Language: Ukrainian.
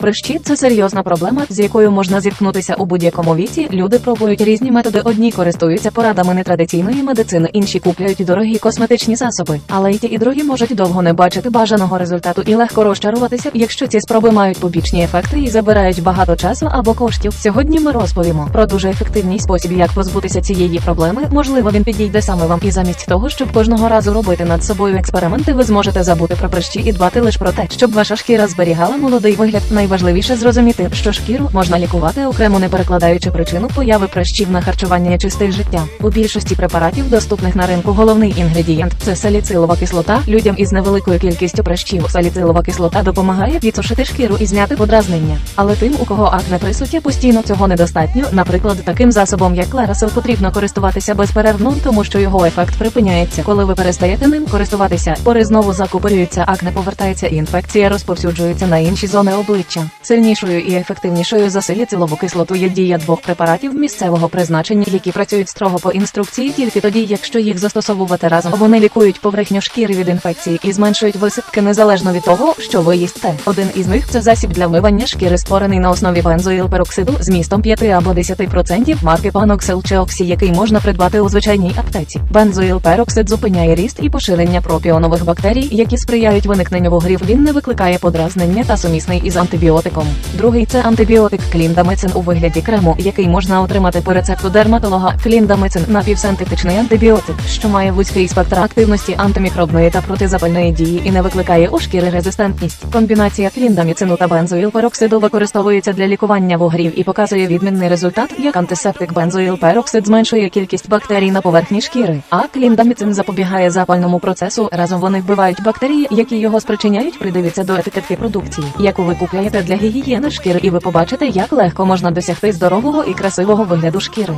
Прищі це серйозна проблема, з якою можна зіткнутися у будь-якому віці. Люди пробують різні методи. Одні користуються порадами нетрадиційної медицини, інші купляють дорогі косметичні засоби. Але й ті і другі можуть довго не бачити бажаного результату і легко розчаруватися, якщо ці спроби мають побічні ефекти і забирають багато часу або коштів. Сьогодні ми розповімо про дуже ефективний спосіб, як позбутися цієї проблеми. Можливо, він підійде саме вам, і замість того, щоб кожного разу робити над собою експерименти, ви зможете забути про прищі і дбати лише про те, щоб ваша шкіра зберігала молодий вигляд. Найважливіше зрозуміти, що шкіру можна лікувати окремо, не перекладаючи причину появи прищів на харчування чи стиль життя. У більшості препаратів, доступних на ринку, головний інгредієнт це саліцилова кислота. Людям із невеликою кількістю прищів саліцилова кислота допомагає відсушити шкіру і зняти подразнення. Але тим, у кого акне присутє, постійно цього недостатньо. Наприклад, таким засобом, як Клерасил, потрібно користуватися безперервно, тому що його ефект припиняється. Коли ви перестаєте ним користуватися, пори знову закупорюються, акне повертається і інфекція розповсюджується на інші зони обличчя. Сильнішою і ефективнішою за саліцилову кислоту є дія двох препаратів місцевого призначення, які працюють строго по інструкції тільки тоді, якщо їх застосовувати разом. Вони лікують поверхню шкіри від інфекції і зменшують висипки незалежно від того, що ви їсте. Один із них це засіб для вмивання шкіри, створений на основі бензоїлпероксиду з містом 5 або 10% марки Panoxyl чи Oxy, який можна придбати у звичайній аптеці. Бензоїлпероксид зупиняє ріст і поширення пропіонових бактерій, які сприяють виникненню вугрів. Він не викликає подразнення та сумісний із антибіотиком. Другий це антибіотик кліндамицин у вигляді крему, який можна отримати по рецепту дерматолога. Кліндамицин напівсинтетичний антибіотик, що має вузький спектр активності антимікробної та протизапальної дії і не викликає у шкіри резистентність. Комбінація кліндаміцину та бензоїлпероксиду використовується для лікування вугрів і показує відмінний результат, як антисептик бензоїлпероксид зменшує кількість бактерій на поверхні шкіри. А кліндаміцин запобігає запальному процесу. Разом вони вбивають бактерії, які його спричиняють. Придивіться до етикетки продукції, яку ви купляєте для гігієни шкіри, і ви побачите, як легко можна досягти здорового і красивого вигляду шкіри.